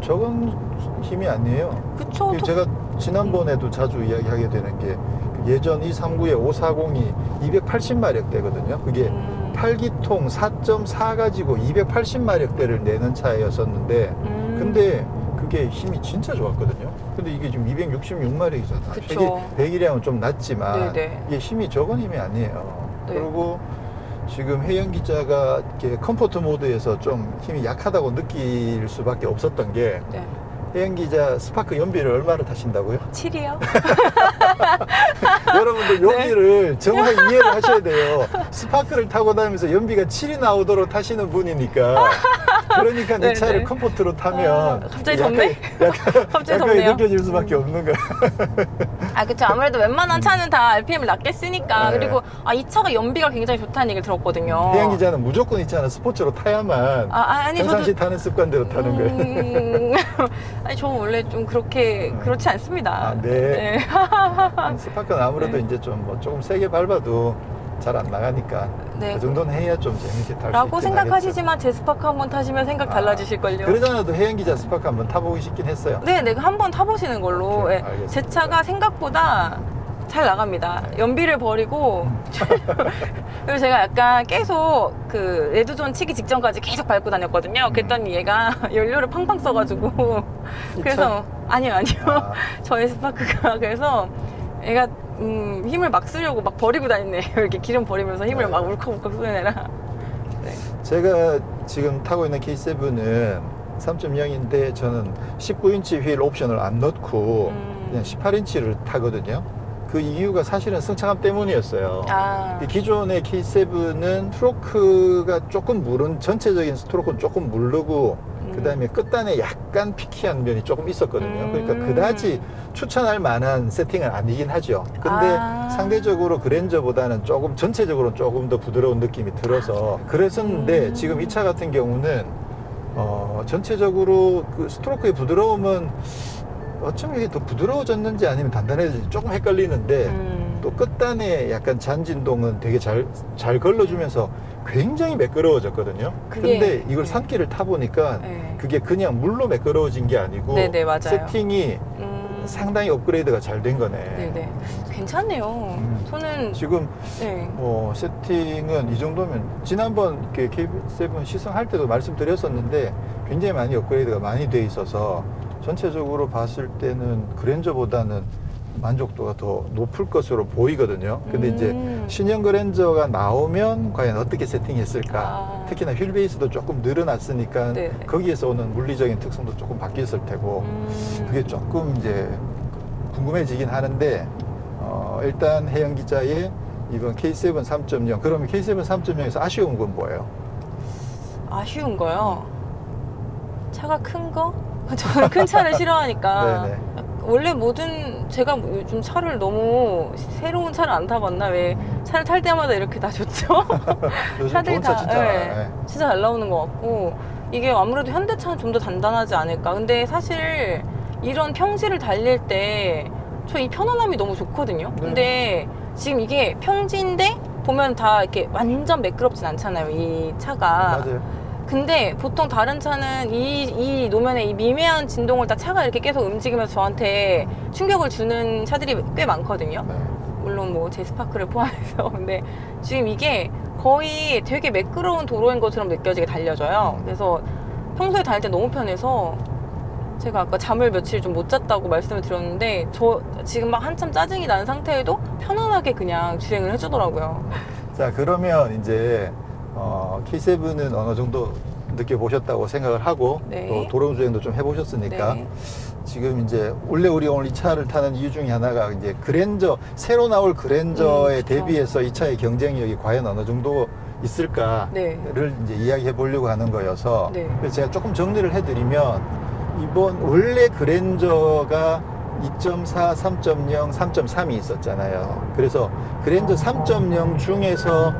적은 힘이 아니에요. 그쵸. 이게 제가 지난번에도 자주 이야기하게 되는 게그 예전 239에 540이 280마력대거든요. 그게 음. 8기통 4.4 가지고 280마력대를 내는 차였었는데 음. 근데 그게 힘이 진짜 좋았거든요. 근데 이게 지금 266마력이잖아. 그쵸. 100, 이랑은 좀 낮지만 네네. 이게 힘이 적은 힘이 아니에요. 네. 그리고 지금 혜영 기자가 이렇게 컴포트 모드에서 좀 힘이 약하다고 느낄 수밖에 없었던 게 네. 혜영 기자 스파크 연비를 얼마를 타신다고요? 7이요? 여러분들 여기를 정말 이해를 하셔야 돼요. 스파크를 타고 다니면서 연비가 7이 나오도록 타시는 분이니까. 그러니까 내 네네. 차를 컴포트로 타면 아, 갑자기 덥네? 약간, 갑자기 약간 덥네요. 느껴질 수밖에 없는 거야. 아, 그쵸. 아무래도 웬만한 차는 다 RPM을 낮게 쓰니까. 네. 그리고, 아, 이 차가 연비가 굉장히 좋다는 얘기를 들었거든요. 혜영 기자는 무조건 이 차는 스포츠로 타야만 아, 아, 아니, 저도. 평상시 타는 습관대로 타는 거예요. 음, 아니, 저 원래 좀 그렇게, 음. 그렇지 않습니다. 아, 네. 스파크는 아무래도 네. 이제 좀 뭐 조금 세게 밟아도 잘 안 나가니까 네. 그 정도는 해야 좀 재밌게 탈수 있긴 라고 생각하시지만 제 스파크 한번 타시면 생각 아, 달라지실걸요. 그러잖아도 혜영 기자 스파크 한번 타보고 싶긴 했어요. 네, 내가 한번 타보시는 걸로. 오케이, 예, 알겠습니다. 제 차가 생각보다 잘 나갑니다. 네. 연비를 버리고. 그리고 제가 약간 계속 그 레드존 치기 직전까지 계속 밟고 다녔거든요. 그랬더니 얘가 연료를 팡팡 써가지고. 이 그래서, 아니요, 아니요. 아. 저의 스파크가. 그래서 얘가 음, 힘을 막 쓰려고 막 버리고 다니네요. 이렇게 기름 버리면서 힘을 네. 막 울컥울컥 애라. 네. 제가 지금 타고 있는 K7은 3.0인데 저는 19인치 휠 옵션을 안 넣고 음. 그냥 18인치를 타거든요. 그 이유가 사실은 승차감 때문이었어요. 아. 이 기존의 K7은 스트로크가 조금 무른 전체적인 스트로크는 조금 무르고 음. 그 다음에 끝단에 약간 피키한 면이 조금 있었거든요. 음. 그러니까 그다지 추천할 만한 세팅은 아니긴 하죠. 근데 아. 상대적으로 그랜저보다는 조금 전체적으로 조금 더 부드러운 느낌이 들어서 그랬었는데 음. 지금 이 차 같은 경우는 어, 전체적으로 그 스트로크의 부드러움은 어쩌면 이게 더 부드러워졌는지 아니면 단단해졌는지 조금 헷갈리는데 음. 또 끝단에 약간 잔진동은 되게 잘, 잘 걸러주면서 굉장히 매끄러워졌거든요. 그게- 근데 이걸 네. 산길을 타보니까 네. 그게 그냥 물로 매끄러워진 게 아니고 네 네, 맞아요. 세팅이 음. 상당히 업그레이드가 잘 된 거네. 네네. 괜찮네요. 음. 저는 지금 네. 뭐 세팅은 이 정도면 지난번 그 K7 시승할 때도 말씀드렸었는데 굉장히 많이 업그레이드가 많이 돼 있어서 전체적으로 봤을 때는 그랜저보다는 만족도가 더 높을 것으로 보이거든요. 근데 이제 음. 신형 그랜저가 나오면 과연 어떻게 세팅했을까? 아. 특히나 휠 베이스도 조금 늘어났으니까 네. 거기에서 오는 물리적인 특성도 조금 바뀌었을 테고 음. 그게 조금 이제 궁금해지긴 하는데 어, 일단 혜영 기자의 이번 K7 3.0 그러면 K7 3.0에서 아쉬운 건 뭐예요? 아쉬운 거요. 차가 큰 거? 저는 큰 차를 싫어하니까. 네네. 원래 모든 제가 뭐 요즘 차를 너무 새로운 차를 안 타봤나 왜 차를 탈 때마다 이렇게 다 좋죠? 차들이 다, 진짜 네. 네. 진짜 잘 나오는 것 같고 이게 아무래도 현대차는 좀 더 단단하지 않을까. 근데 사실 이런 평지를 달릴 때 저 이 편안함이 너무 좋거든요. 네. 근데 지금 이게 평지인데 보면 다 이렇게 완전 매끄럽진 않잖아요. 이 차가. 맞아요. 근데 보통 다른 차는 이, 이 노면에 이 미미한 진동을 다 차가 이렇게 계속 움직이면서 저한테 충격을 주는 차들이 꽤 많거든요. 네. 물론 뭐 제 스파크를 포함해서 근데 지금 이게 거의 되게 매끄러운 도로인 것처럼 느껴지게 달려져요 그래서 평소에 다닐 때 너무 편해서 제가 아까 잠을 며칠 좀 못 잤다고 말씀을 드렸는데 저 지금 막 한참 짜증이 나는 상태에도 편안하게 그냥 주행을 해주더라고요 자 그러면 이제 어, K7은 어느 정도 느껴보셨다고 생각을 하고 네. 또 도로 주행도 좀 해보셨으니까 네. 지금 이제 원래 우리 오늘 이 차를 타는 이유 중에 하나가 이제 그랜저 새로 나올 그랜저에 음. 대비해서 이 차의 경쟁력이 과연 어느 정도 있을까를 네. 이제 이야기해 보려고 하는 거여서 네. 그래서 제가 조금 정리를 해드리면 이번 원래 그랜저가 2.4, 3.0, 3.3이 있었잖아요. 그래서 그랜저 3.0 중에서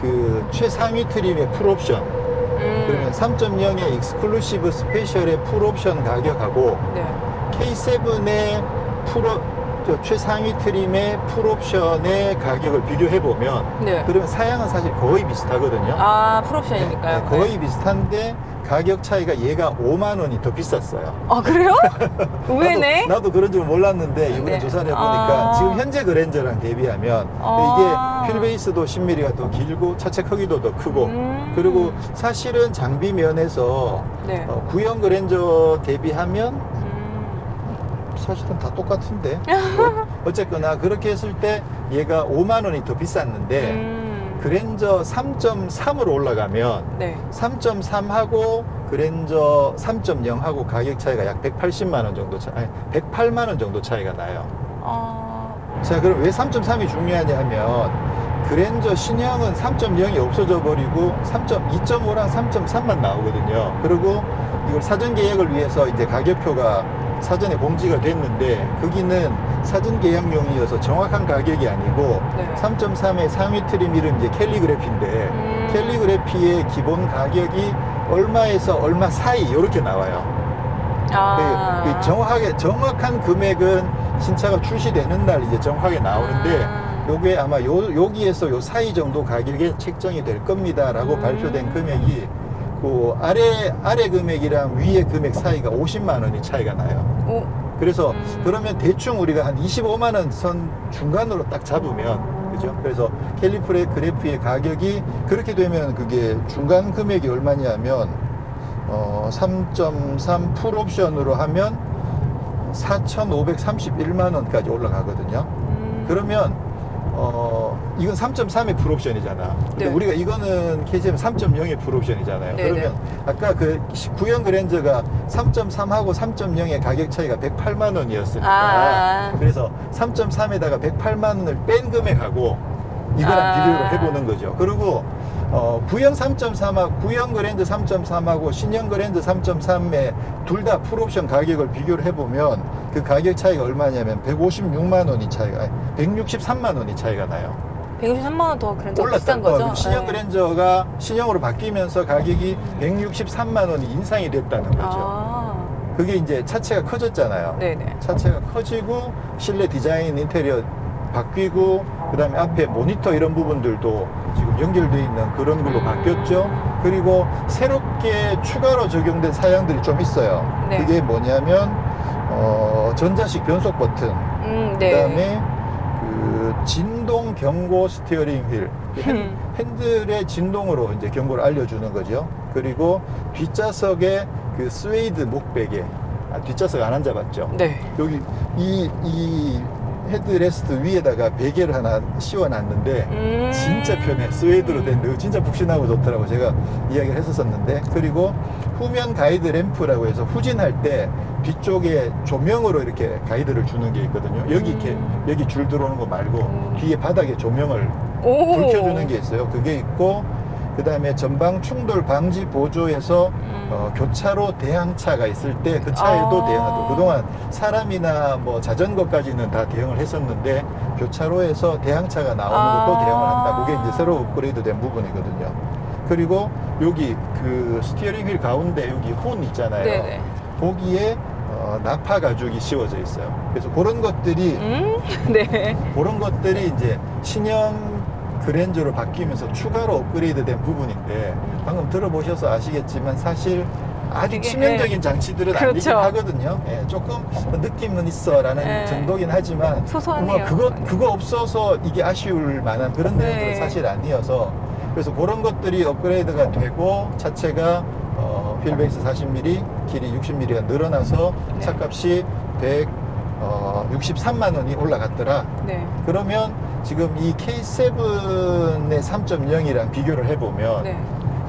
그 최상위 트림의 풀옵션 음, 그러면 3.0의 익스클루시브 스페셜의 풀옵션 가격하고 네. K7의 풀저 최상위 트림의 풀옵션의 가격을 비교해 보면 네. 그러면 사양은 사실 거의 비슷하거든요. 아, 풀옵션이니까요. 네, 거의 비슷한데 가격 차이가 얘가 5만 원이 더 비쌌어요. 아, 그래요? 의외네. 나도, 나도 그런 줄 몰랐는데 이번에 네. 조사를 해보니까 아. 지금 현재 그랜저랑 대비하면 아. 이게 휠베이스도 10mm가 더 길고 차체 크기도 더 크고 음. 그리고 사실은 장비 면에서 네. 어, 구형 그랜저 대비하면 음. 사실은 다 똑같은데 어, 어쨌거나 그렇게 했을 때 얘가 5만 원이 더 비쌌는데 음. 그랜저 3.3으로 올라가면 네. 3.3하고 그랜저 3.0하고 가격 차이가 약 180만 원 정도 차, 아니 108만 원 정도 차이가 나요. 아, 자, 그럼 왜 3.3이 중요하냐 하면 그랜저 신형은 3.0이 없어져 버리고 3.2.5랑 3.3만 나오거든요. 그리고 이걸 사전 계약을 위해서 이제 가격표가 사전에 공지가 됐는데 거기는 사전 계약용이어서 정확한 가격이 아니고 네. 3.3의 상위 트림 이름 이제 캘리그래피인데 음. 캘리그래피의 기본 가격이 얼마에서 얼마 사이 이렇게 나와요. 아. 그- 그 정확하게 정확한 금액은 신차가 출시되는 날 이제 정확하게 나오는데 아. 요게 아마 요 여기에서 요 사이 정도 가격에 책정이 될 겁니다라고 음. 발표된 금액이 그 아래 아래 금액이랑 위에 금액 사이가 50만 원이 차이가 나요. 오. 그래서 음. 그러면 대충 우리가 한 25만 원 선 중간으로 딱 잡으면 그죠? 그래서 캘리프레 그래프의 가격이 그렇게 되면 그게 중간 금액이 얼마냐면 어 3.3 풀옵션으로 하면 4,531만 원까지 올라가거든요. 음. 그러면 어 이건 3.3의 풀옵션이잖아. 근데 네. 우리가 이거는 KCM 3.0의 풀옵션이잖아요. 네, 그러면 아까 그 구형 그랜저가 3.3하고 3.0의 가격 차이가 108만 원이었으니까 아. 그래서 3.3에다가 108만 원을 뺀 금액하고 이거랑 아. 비교를 해보는 거죠. 그리고 어, 구형 3.3하고 구형 그랜저 3.3하고 신형 그랜저 3.3의 둘 다 풀옵션 가격을 비교를 해보면 그 가격 차이가 얼마냐면 156만 원이 차이가 아니, 163만 원이 차이가 나요. 163만 원 더 그랜저. 비싼 거죠? 어, 신형 네. 그랜저가 신형으로 바뀌면서 가격이 163만 원이 인상이 됐다는 거죠. 아. 그게 이제 차체가 커졌잖아요. 네네. 차체가 커지고 실내 디자인 인테리어 바뀌고 그다음에 앞에 모니터 이런 부분들도 지금 연결돼 있는 그런 걸로 음. 바뀌었죠. 그리고 새롭게 추가로 적용된 사양들이 좀 있어요. 네. 그게 뭐냐면 어, 전자식 변속 버튼, 음, 네. 그다음에 그 진동 경고 스티어링 휠, 그 핸, 음. 핸들의 진동으로 이제 경고를 알려주는 거죠. 그리고 뒷좌석에 그 스웨이드 목베개, 아, 뒷좌석 안 앉아봤죠. 네. 여기 이, 이 헤드레스트 위에다가 베개를 하나 씌워놨는데 음. 진짜 편해. 스웨이드로 된 거. 진짜 푹신하고 좋더라고. 제가 이야기를 했었었는데. 그리고 후면 가이드 램프라고 해서 후진할 때 뒤쪽에 조명으로 이렇게 가이드를 주는 게 있거든요. 여기 이렇게, 음. 여기 줄 들어오는 거 말고 음. 뒤에 바닥에 조명을 오. 불 켜주는 게 있어요. 그게 있고, 그 다음에 전방 충돌 방지 보조에서 음. 어, 교차로 대항차가 있을 때 그 차에도 아. 대응하고 그동안 사람이나 뭐 자전거까지는 다 대응을 했었는데 교차로에서 대항차가 나오는 것도 아. 대응을 한다. 그게 이제 새로 업그레이드된 부분이거든요. 그리고 여기 그 스티어링 휠 가운데 여기 혼 있잖아요. 네네. 거기에 어, 나파 가죽이 씌워져 있어요. 그래서 그런 것들이 음. 네. 그런 것들이 이제 신형 그랜저로 바뀌면서 추가로 업그레이드된 부분인데 방금 들어보셔서 아시겠지만 사실 아주 되게, 치명적인 장치들은 아니긴 그렇죠. 하거든요. 예, 조금 느낌은 있어라는 네. 정도긴 하지만 소소하네요. 그거 그거 없어서 이게 아쉬울 만한 그런 네. 내용들은 사실 아니어서 그래서 그런 것들이 업그레이드가 되고 차체가 어, 휠베이스 40mm, 길이 60mm가 늘어나서 네. 차값이 163만 원이 올라갔더라. 네. 그러면 지금 이 K7의 3.0이랑 비교를 해보면 네.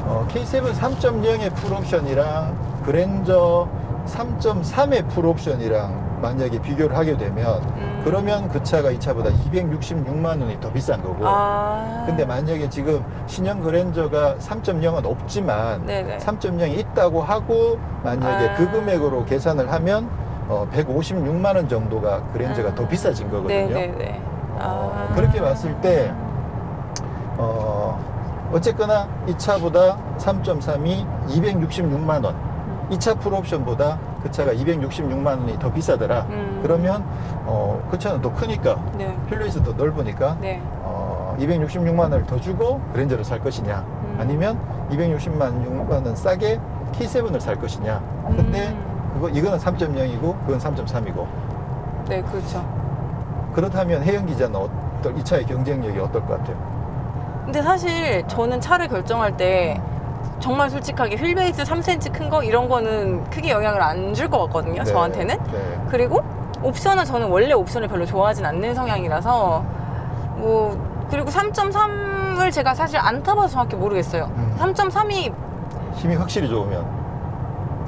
어, K7 3.0의 풀옵션이랑 그랜저 3.3의 풀옵션이랑 만약에 비교를 하게 되면 음. 그러면 그 차가 이 차보다 266만 원이 더 비싼 거고 아. 근데 만약에 지금 신형 그랜저가 3.0은 없지만 네네. 3.0이 있다고 하고 만약에 아. 그 금액으로 계산을 하면 어, 156만 원 정도가 그랜저가 아. 더 비싸진 거거든요. 네네네. 어, 아. 그렇게 봤을 때 어, 어쨌거나 이 차보다 3.3이 266만 원, 이 차 풀옵션보다 그 차가 266만 원이 더 비싸더라. 음. 그러면 어, 그 차는 더 크니까 네. 더 넓으니까 네. 어, 266만 원을 더 주고 그랜저를 살 것이냐 음. 아니면 260만 6만 원 싸게 K7을 살 것이냐 근데 음. 그거 이거는 3.0이고 그건 3.3이고 네, 그렇죠. 그렇다면 혜영 기자는 어떨 이 차의 경쟁력이 어떨 것 같아요? 근데 사실 저는 차를 결정할 때 정말 솔직하게 휠베이스 3cm 큰 거 이런 거는 크게 영향을 안 줄 것 같거든요. 네, 저한테는. 네. 그리고 옵션은 저는 원래 옵션을 별로 좋아하진 않는 성향이라서 뭐 그리고 3.3을 제가 사실 안 타봐서 정확히 모르겠어요. 음. 3.3이 힘이 확실히 좋으면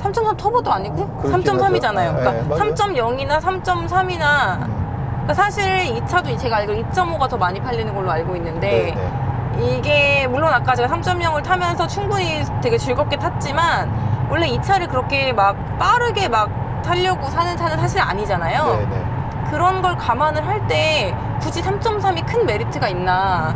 3.3 터보도 아니고 그렇긴 3.3이잖아요. 하죠. 그러니까 네, 맞아요. 3.0이나 3.3이나 음, 그러니까 사실 이 차도 제가 알기로 2.5가 더 많이 팔리는 걸로 알고 있는데 네, 네. 이게 물론 아까 제가 3.0을 타면서 충분히 되게 즐겁게 탔지만 원래 이 차를 그렇게 막 빠르게 막 타려고 사는 차는 사실 아니잖아요. 네, 네. 그런 걸 감안을 할 때 굳이 3.3이 큰 메리트가 있나?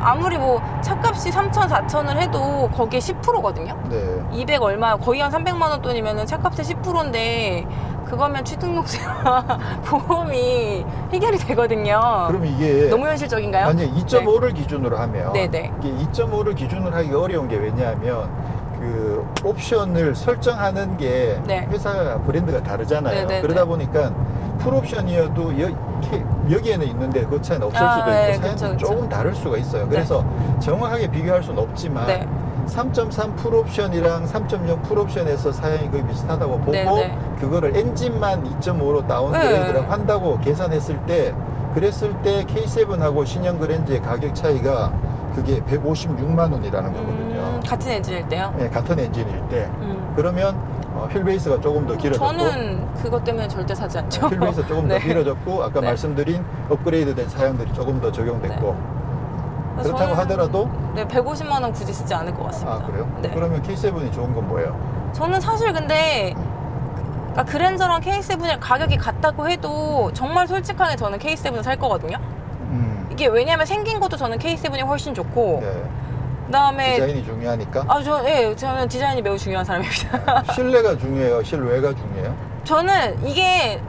아무리 뭐 차값이 3천, 4천을 해도 거기에 10%거든요. 네. 200 얼마, 거의 한 300만 원 돈이면 차값의 10%인데 그거면 취등록세와 보험이 해결이 되거든요. 그럼 이게 너무 현실적인가요? 아니 2.5를 기준으로 하면 네네. 이게 2.5를 기준으로 하기가 어려운 게 왜냐하면 그 옵션을 설정하는 게 네. 회사 브랜드가 다르잖아요. 네네네. 그러다 보니까 풀옵션이어도 여, 기에는 있는데 그 차에는 없을 아, 수도 있고 네, 사양이 그쵸, 그쵸. 조금 다를 수가 있어요. 그래서 정확하게 비교할 수는 없지만 네. 3.3 풀옵션이랑 3.0 풀옵션에서 사양이 거의 비슷하다고 보고 네네. 그거를 엔진만 2.5로 다운그레이드를 네. 한다고 계산했을 때 그랬을 때 K7하고 신형 그랜저의 가격 차이가 그게 156만 원이라는 거거든요. 음, 같은 엔진일 때요? 네, 같은 엔진일 때 음. 그러면 어, 휠베이스가 조금 더 길어졌고 저는 그것 때문에 절대 사지 않죠. 휠베이스 조금 네. 더 길어졌고 아까 네. 말씀드린 업그레이드된 사양들이 조금 더 적용됐고 그래서 그렇다고 저는- 하더라도 네, 150만 원 굳이 쓰지 않을 것 같습니다. 아 그래요? 네. 그러면 K7이 좋은 건 뭐예요? 저는 사실 근데 그러니까 그랜저랑 K7이 가격이 같다고 해도 정말 솔직하게 저는 K7을 살 거거든요. 음, 이게 왜냐면 생긴 것도 저는 K7이 훨씬 좋고 네. 그다음에 디자인이 중요하니까 아, 저, 예, 저는 디자인이 매우 중요한 사람입니다. 실내가 중요해요. 실외가 중요해요. 저는 이게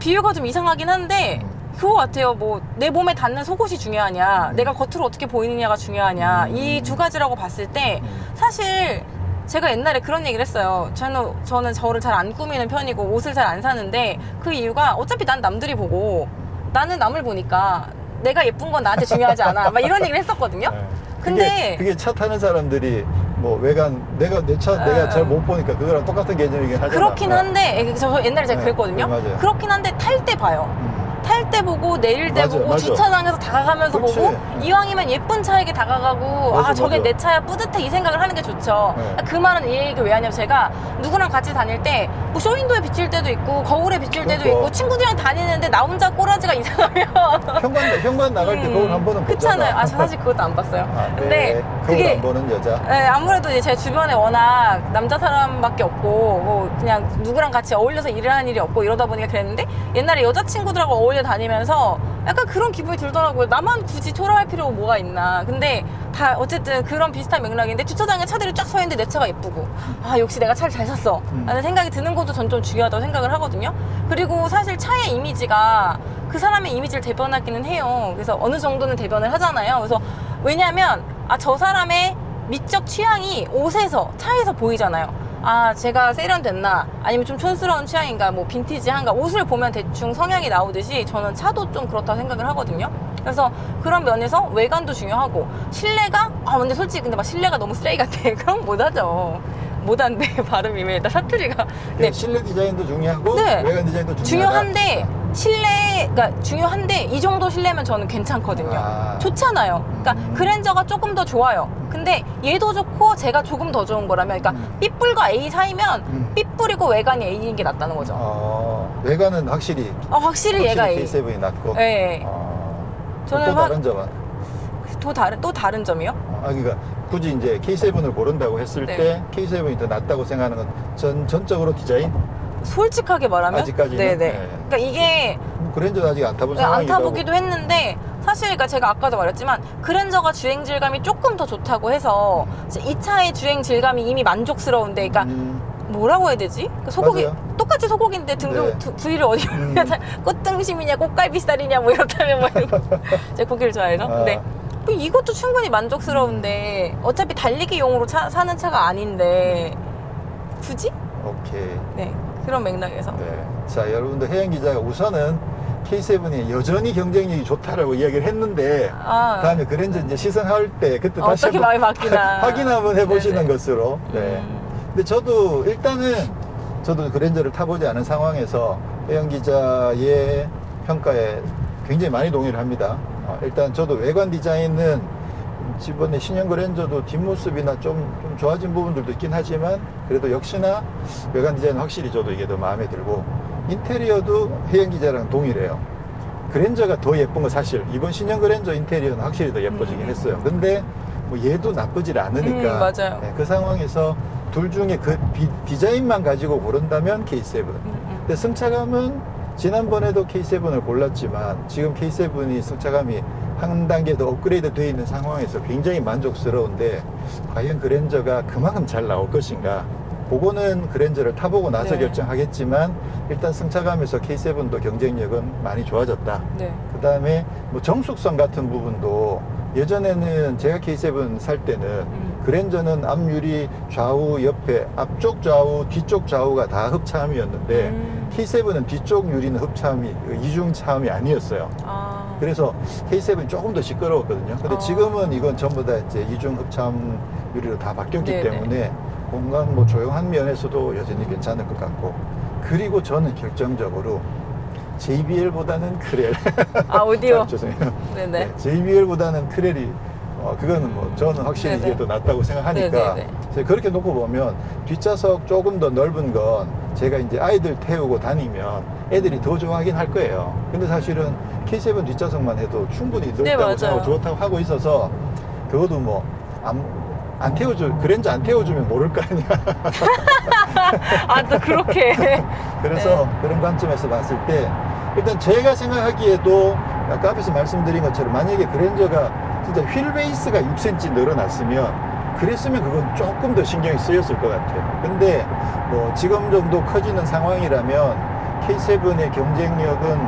비유가 좀 이상하긴 한데 음. 그거 같아요. 뭐 내 몸에 닿는 속옷이 중요하냐, 음. 내가 겉으로 어떻게 보이느냐가 중요하냐. 음. 이두 가지라고 봤을 때 음. 사실 제가 옛날에 그런 얘기를 했어요. 저는 저는 저를 잘 안 꾸미는 편이고 옷을 잘 안 사는데 그 이유가 어차피 난 남들이 보고 나는 남을 보니까 내가 예쁜 건 나한테 중요하지 않아. 막 이런 얘기를 했었거든요. 네. 근데- 그게, 그게 차 타는 사람들이 뭐 외관 내가 내차 아. 내가 잘 못 보니까 그거랑 똑같은 개념이긴 하잖아. 그렇긴 네. 한데 저 옛날에 제가 네, 그랬거든요. 네, 맞아요. 그렇긴 한데 탈 때 봐요. 음. 탈 때 보고 내릴 때 맞아, 보고 맞아. 주차장에서 다가가면서 그렇지. 보고 네. 이왕이면 예쁜 차에게 다가가고 맞아, 아 저게 맞아. 내 차야 뿌듯해 이 생각을 하는 게 좋죠 네. 그 말은 이 얘기 왜 하냐면 제가 누구랑 같이 다닐 때 뭐 쇼윈도에 비칠 때도 있고 거울에 비칠 때도 그러니까. 있고 친구들이랑 다니는데 나 혼자 꼬라지가 이상하면 현관 현관 나갈 때 거울 한 번은 보잖아. 음, 그렇잖아요 아 저 사실 그것도 안 봤어요 아, 네. 근데 그게 안 보는 여자. 네, 아무래도 이제 제 주변에 워낙 남자 사람밖에 없고 뭐 그냥 누구랑 같이 어울려서 일을 하는 일이 없고 이러다 보니까 그랬는데 옛날에 여자 친구들하고 어울려 다니면서 약간 그런 기분이 들더라고요. 나만 굳이 초라할 필요가 뭐가 있나. 근데 다 어쨌든 그런 비슷한 맥락인데 주차장에 차들이 쫙 서 있는데 내 차가 예쁘고 아 역시 내가 차를 잘 샀어 음. 라는 생각이 드는 것도 전 좀 중요하다고 생각을 하거든요. 그리고 사실 차의 이미지가 그 사람의 이미지를 대변하기는 해요. 그래서 어느 정도는 대변을 하잖아요. 그래서 왜냐하면 아 저 사람의 미적 취향이 옷에서 차에서 보이잖아요. 아 제가 세련됐나 아니면 좀 촌스러운 취향인가 뭐 빈티지한가 옷을 보면 대충 성향이 나오듯이 저는 차도 좀 그렇다고 생각을 하거든요. 그래서 그런 면에서 외관도 중요하고 실내가 아 근데 솔직히 근데 막 실내가 너무 쓰레기 같아 그럼 못하죠. 못한데 발음이 왜 일단 사투리가 네 네. 실내 디자인도 중요하고 네. 외관 디자인도 중요하다. 중요한데 실내 그러니까 중요한데 이 정도 실내면 저는 괜찮거든요. 아. 좋잖아요. 그러니까 음. 그랜저가 조금 더 좋아요. 근데 얘도 좋고 제가 조금 더 좋은 거라면 그러니까 음. 삐뿔과 A 사이면 음. 삐뿔이고 외관이 A인 게 낫다는 거죠. 어, 외관은 확실히 아, 확실히 얘가 A. K7이 낫고. 네. 어, 저는 또 확- 다른 점은 또 다른 또 다른 점이요? 아, 그러니까 굳이 이제 K7을 고른다고 했을 네. 때 K7이 더 낫다고 생각하는 건 전 전적으로 디자인? 솔직하게 말하면 아직까지는? 네네. 네. 그러니까 이게 뭐 그랜저도 아직 안 타본 네, 안 타보기도. 했는데 사실 그러니까 제가 아까도 말했지만 그랜저가 주행 질감이 조금 더 좋다고 해서 이 차의 주행 질감이 이미 만족스러운데 그러니까 음, 뭐라고 해야 되지? 그 소고기 맞아요. 똑같이 소고기인데 등등 네. 두- 부위를 어디 음. 꽃등심이냐 꽃갈비살이냐 뭐 이렇다면 뭐 이런 거. 제가 고기를 좋아해서 아. 근데 뭐 이것도 충분히 만족스러운데 어차피 달리기용으로 차- 사는 차가 아닌데 굳이? 오케이. 네 그런 맥락에서 네. 자, 여러분들 혜영 기자가 우선은 K7이 여전히 경쟁력이 좋다라고 이야기를 했는데 아, 다음에 그랜저 이제 시승할 때 그때 다시 어떻게 한번 마음이 바뀌나 확인 한번 해보시는 네네. 것으로. 네. 음, 근데 저도 일단은 저도 그랜저를 타보지 않은 상황에서 혜영 기자의 평가에 굉장히 많이 동의를 합니다. 어, 일단 저도 외관 디자인은 이번에 신형 그랜저도 뒷모습이나 좀, 좀 좋아진 부분들도 있긴 하지만 그래도 역시나 외관 디자인은 확실히 저도 이게 더 마음에 들고 인테리어도 혜영 기자랑 동일해요. 그랜저가 더 예쁜 거 사실 이번 신형 그랜저 인테리어는 확실히 더 예뻐지긴 음. 했어요. 근데 뭐 얘도 나쁘질 않으니까 음, 맞아요. 네, 그 상황에서 둘 중에 그 비- 디자인만 가지고 고른다면 K7. 음, 음. 근데 승차감은 지난번에도 K7을 골랐지만 지금 K7이 승차감이 한 단계 더 업그레이드 되어 있는 상황에서 굉장히 만족스러운데 과연 그랜저가 그만큼 잘 나올 것인가 그거는 그랜저를 타보고 나서 네. 결정하겠지만 일단 승차감에서 K7도 경쟁력은 많이 좋아졌다. 네. 그 다음에 뭐 정숙성 같은 부분도 예전에는 제가 K7 살 때는 음. 그랜저는 앞유리 좌우 옆에 앞쪽 좌우 뒤쪽 좌우가 다 흡차함이었는데 음. K7은 뒤쪽 유리는 흡차함이 그 이중 차함이 아니었어요. 아, 그래서 K7이 조금 더 시끄러웠거든요. 근데 어. 지금은 이건 전부 다 이제 이중 흡차함 유리로 다 바뀌었기 네네. 때문에 공간 뭐 조용한 면에서도 여전히 괜찮을 것 같고 그리고 저는 결정적으로 JBL보다는 크렐. 아 오디오 자, 죄송해요. 네네 네, JBL보다는 크렐이 어, 그거는 뭐 저는 확실히 네네. 이게 더 낫다고 생각하니까 그렇게 놓고 보면 뒷좌석 조금 더 넓은 건 제가 이제 아이들 태우고 다니면 애들이 더 좋아하긴 할 거예요. 근데 사실은 K7 뒷좌석만 해도 충분히 넓다고 네, 맞아요. 생각하고 좋다고 하고 있어서 그것도 뭐 안, 안 태워줘 그랜저 안 태워주면 모를 거 아니야. 아 또 그렇게 그래서 네. 그런 관점에서 봤을 때 일단 제가 생각하기에도 아까 앞에서 말씀드린 것처럼 만약에 그랜저가 진짜 휠 베이스가 6cm 늘어났으면 그랬으면 그건 조금 더 신경이 쓰였을 것 같아요. 근데 뭐 지금 정도 커지는 상황이라면 K7의 경쟁력은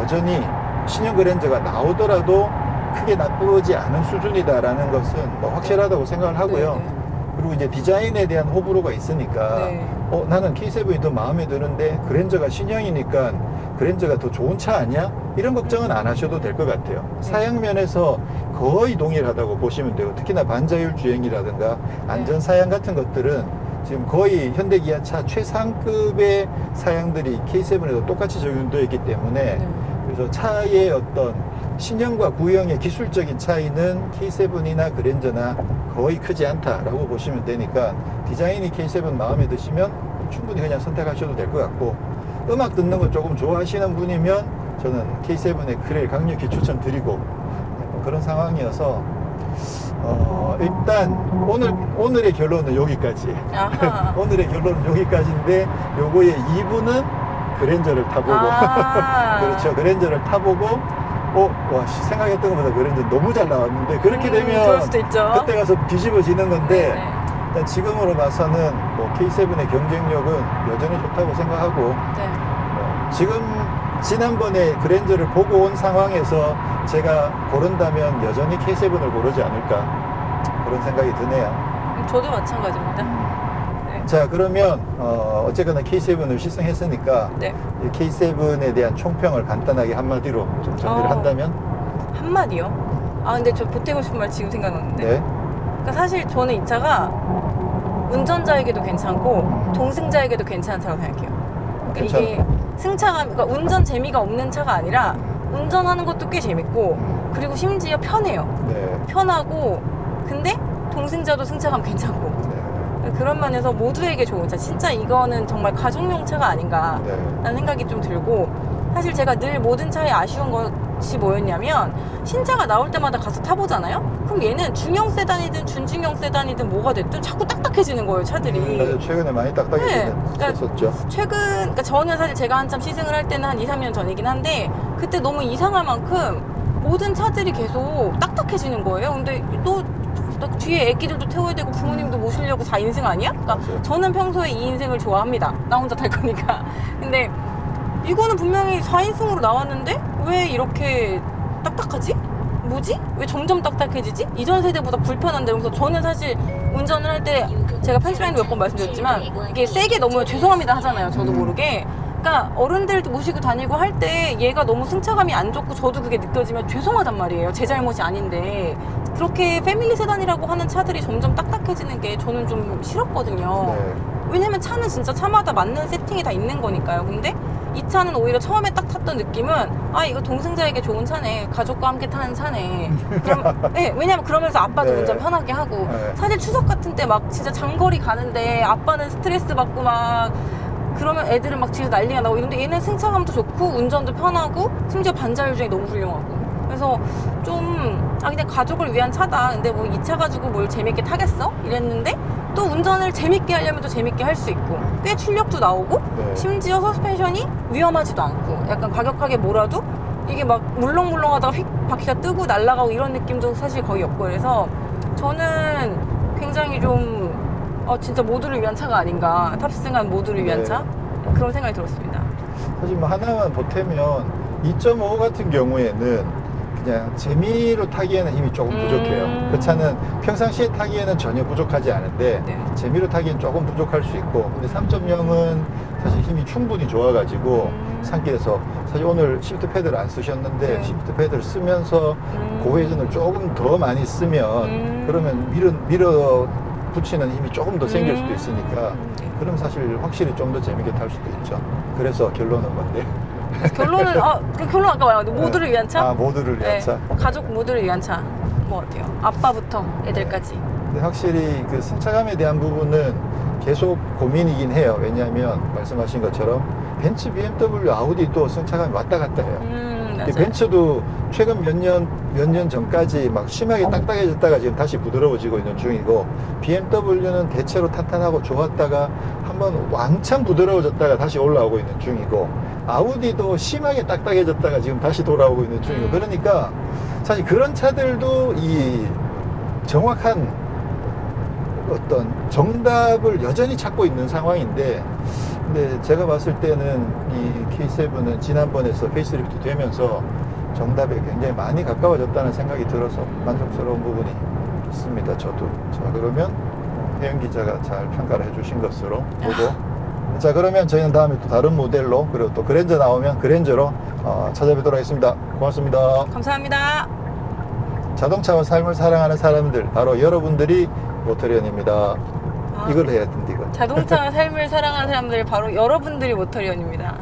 여전히 신형 그랜저가 나오더라도 크게 나쁘지 않은 수준이다라는 것은 뭐 확실하다고 생각을 하고요. 네, 네. 그리고 이제 디자인에 대한 호불호가 있으니까 네. 어 나는 K7이 더 마음에 드는데 그랜저가 신형이니까 그랜저가 더 좋은 차 아니야? 이런 걱정은 안 하셔도 될 것 같아요. 사양면에서 거의 동일하다고 보시면 되고 특히나 반자율 주행이라든가 안전 사양 같은 것들은 지금 거의 현대기아차 최상급의 사양들이 K7에도 똑같이 적용되어 있기 때문에 네. 그래서 차의 어떤 신형과 구형의 기술적인 차이는 K7이나 그랜저나 거의 크지 않다라고 보시면 되니까 디자인이 K7 마음에 드시면 충분히 그냥 선택하셔도 될 것 같고 음악 듣는 거 조금 좋아하시는 분이면 저는 K7의 그레일 강력히 추천드리고 뭐 그런 상황이어서 어, 일단 오늘 오늘의 결론은 여기까지. 오늘의 결론은 여기까지인데 요거의 2부는 그랜저를 타보고 아. 그렇죠 그랜저를 타보고 어, 와 씨, 생각했던 것보다 그랜저 너무 잘 나왔는데 그렇게 음, 되면. 그때 가서 뒤집어지는 건데 네, 일단 지금으로 봐서는 뭐 K7의 경쟁력은 여전히 좋다고 생각하고 네. 뭐 지금 지난번에 그랜저를 보고 온 상황에서 제가 고른다면 여전히 K7을 고르지 않을까 그런 생각이 드네요. 음, 저도 마찬가지입니다. 네. 자 그러면 어, 어쨌거나 K7을 시승했으니까 네. 이 K7에 대한 총평을 간단하게 한마디로 좀 정리를 어. 한다면 한마디요? 아 근데 저 보태고 싶은 말 지금 생각났는데 네. 그러니까 사실 저는 이 차가 운전자에게도 괜찮고 동승자에게도 괜찮은 차라고 생각해요 그러니까 이게 승차감 그러니까 운전 재미가 없는 차가 아니라 운전하는 것도 꽤 재밌고 음, 그리고 심지어 편해요 네. 편하고 근데 동승자도 승차감 괜찮고 네. 그런 면에서 모두에게 좋은 차 진짜 이거는 정말 가족용 차가 아닌가 네. 라는 생각이 좀 들고 사실 제가 늘 모든 차에 아쉬운 것이 뭐였냐면 신차가 나올 때마다 가서 타보잖아요 그럼 얘는 중형 세단이든 준중형 세단이든 뭐가 됐든 자꾸 딱딱해지는 거예요 차들이 음. 최근에 많이 네. 딱딱해졌었죠. 그러니까 최근 그러니까 저는 사실 제가 한참 시승을 할 때는 한 2, 3년 전이긴 한데 그때 너무 이상할 만큼 모든 차들이 계속 딱딱해지는 거예요 근데 또 또 뒤에 애기들도 태워야 되고 부모님도 모시려고 4인승 아니야? 그러니까 맞아요. 저는 평소에 2인승을 좋아합니다. 나 혼자 탈 거니까. 근데 이거는 분명히 4인승으로 나왔는데 왜 이렇게 딱딱하지? 뭐지? 왜 점점 딱딱해지지? 이전 세대보다 불편한데 그래서 저는 사실 운전을 할 때 제가 편집라인도 몇 번 말씀드렸지만 이게 세게 너무 죄송합니다 하잖아요. 저도 음. 모르게. 그러니까 어른들도 모시고 다니고 할 때 얘가 너무 승차감이 안 좋고 저도 그게 느껴지면 죄송하단 말이에요. 제 잘못이 아닌데 그렇게 패밀리 세단이라고 하는 차들이 점점 딱딱해지는 게 저는 좀 싫었거든요. 네. 왜냐면 차는 진짜 차마다 맞는 세팅이 다 있는 거니까요. 근데 이 차는 오히려 처음에 딱 탔던 느낌은 아 이거 동승자에게 좋은 차네, 가족과 함께 타는 차네. 그럼 네, 왜냐면 그러면서 아빠도 네. 운전 편하게 하고 네. 사실 추석 같은 때 막 진짜 장거리 가는데 아빠는 스트레스 받고 막 그러면 애들은 막 집에서 난리가 나고 이런데 얘는 승차감도 좋고 운전도 편하고 심지어 반자율 중에 너무 훌륭하고 그래서 좀 아 그냥 가족을 위한 차다 근데 뭐 이 차 가지고 뭘 재밌게 타겠어 이랬는데 또 운전을 재밌게 하려면 또 재밌게 할 수 있고 꽤 출력도 나오고 네. 심지어 서스펜션이 위험하지도 않고 약간 과격하게 몰아도 이게 막 물렁물렁하다가 휙 바퀴가 뜨고 날아가고 이런 느낌도 사실 거의 없고 그래서 저는 굉장히 좀 어, 진짜 모두를 위한 차가 아닌가 탑승한 모두를 위한 네. 차 그런 생각이 들었습니다. 사실 뭐 하나만 보태면 2.5 같은 경우에는 그냥 재미로 타기에는 힘이 조금 음. 부족해요. 그 차는 평상시에 타기에는 전혀 부족하지 않은데 네. 재미로 타기엔 조금 부족할 수 있고 근데 3.0은 사실 힘이 충분히 좋아가지고 음. 산길에서 사실 오늘 시프트 패드를 안 쓰셨는데 네. 시프트 패드를 쓰면서 음. 고회전을 조금 더 많이 쓰면 음. 그러면 밀어, 밀어 붙이는 힘이 조금 더 생길 수도 음. 있으니까 네. 그럼 사실 확실히 좀 더 재밌게 탈 수도 있죠. 그래서 결론은 뭔데? 결론은 아, 그 결론 아까 말한 모두를 위한 차. 아 모두를 위한 네. 차. 가족 모두를 위한 차. 뭐 어때요? 아빠부터 애들까지. 근데 확실히 그 승차감에 대한 부분은 계속 고민이긴 해요. 왜냐하면 말씀하신 것처럼 벤츠, BMW, 아우디도 승차감이 왔다 갔다 해요. 음, 맞아요. 벤츠도 최근 몇 년, 몇 년 전까지 막 심하게 딱딱해졌다가 지금 다시 부드러워지고 있는 중이고, BMW는 대체로 탄탄하고 좋았다가 한번 왕창 부드러워졌다가 다시 올라오고 있는 중이고, 아우디도 심하게 딱딱해졌다가 지금 다시 돌아오고 있는 중이고, 음. 그러니까 사실 그런 차들도 이 정확한 어떤 정답을 여전히 찾고 있는 상황인데 근데 제가 봤을 때는 이 K7은 지난번에서 페이스리프트 되면서 정답에 굉장히 많이 가까워졌다는 생각이 들어서 만족스러운 부분이 있습니다. 저도. 자, 그러면 혜영 기자가 잘 평가를 해주신 것으로 보고. 자, 그러면 저희는 다음에 또 다른 모델로 그리고 또 그랜저 나오면 그랜저로 어, 찾아뵙도록 하겠습니다. 고맙습니다. 감사합니다. 자동차와 삶을 사랑하는 사람들, 바로 여러분들이 모터리언입니다. 아, 이걸 해야 된다, 이거. 자동차와 삶을 사랑하는 사람들 바로 여러분들이 모터리언입니다.